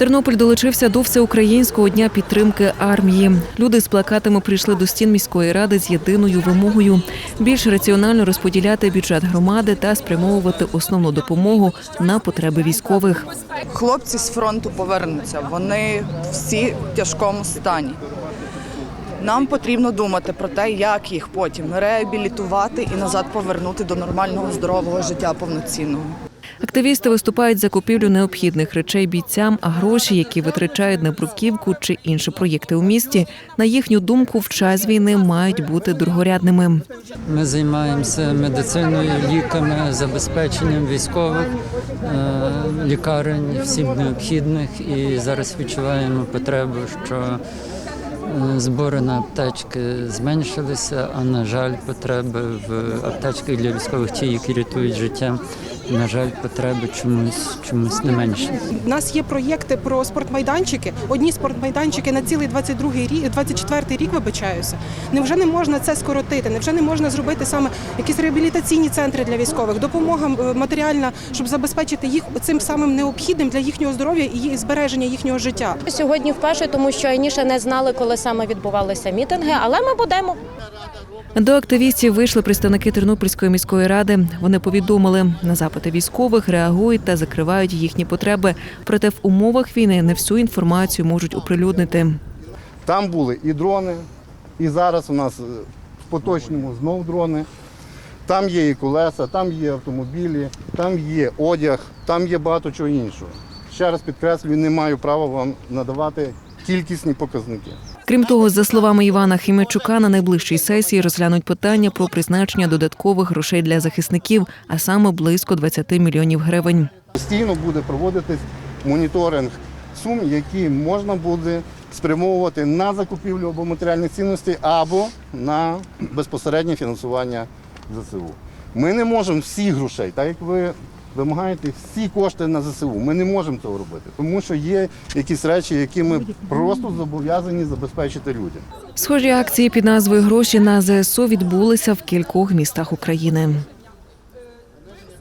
Тернопіль долучився до всеукраїнського дня підтримки армії. Люди з плакатами прийшли до стін міської ради з єдиною вимогою більш раціонально розподіляти бюджет громади та спрямовувати основну допомогу на потреби військових. Хлопці з фронту повернуться. Вони всі в тяжкому стані. Нам потрібно думати про те, як їх потім реабілітувати і назад повернути до нормального здорового життя повноцінного. Активісти виступають за купівлю необхідних речей бійцям, а гроші, які витрачають на бруківку чи інші проєкти у місті, на їхню думку, в час війни мають бути другорядними. Ми займаємося медициною, ліками, забезпеченням військових, е, лікарень, всім необхідних. І зараз відчуваємо потребу, що е, збори на аптечки зменшилися, а на жаль, потреби в аптечках для військових, ті, які рятують життя, на жаль, потреби чомусь чомусь не менші. У нас є проєкти про спортмайданчики. Одні спортмайданчики на цілий 22-й рік, 24-й рік вибачаюся. Невже не можна це скоротити? Невже не можна зробити саме якісь реабілітаційні центри для військових, допомога матеріальна, щоб забезпечити їх цим самим необхідним для їхнього здоров'я і збереження їхнього життя? Сьогодні вперше, тому що раніше не знали, коли саме відбувалися мітинги, але ми будемо. До активістів вийшли представники Тернопільської міської ради. Вони повідомили, на запити військових реагують та закривають їхні потреби. Проте в умовах війни не всю інформацію можуть оприлюднити. Там були і дрони, і зараз у нас е, в поточному знов дрони. Там є і колеса, там є автомобілі, там є одяг, там є багато чого іншого. Ще раз підкреслюю, не маю права вам надавати кількісні показники. Крім того, за словами Івана Хімечука, на найближчій сесії розглянуть питання про призначення додаткових грошей для захисників, а саме близько 20 мільйонів гривень. Постійно буде проводитись моніторинг сум, які можна буде спрямовувати на закупівлю або матеріальних цінностей, або на безпосереднє фінансування ЗСУ. Ми не можемо всіх грошей, так як ви вимагаєте всі кошти на ЗСУ. Ми не можемо цього робити, тому що є якісь речі, які ми просто зобов'язані забезпечити людям. Схожі акції під назвою Гроші на ЗСУ відбулися в кількох містах України.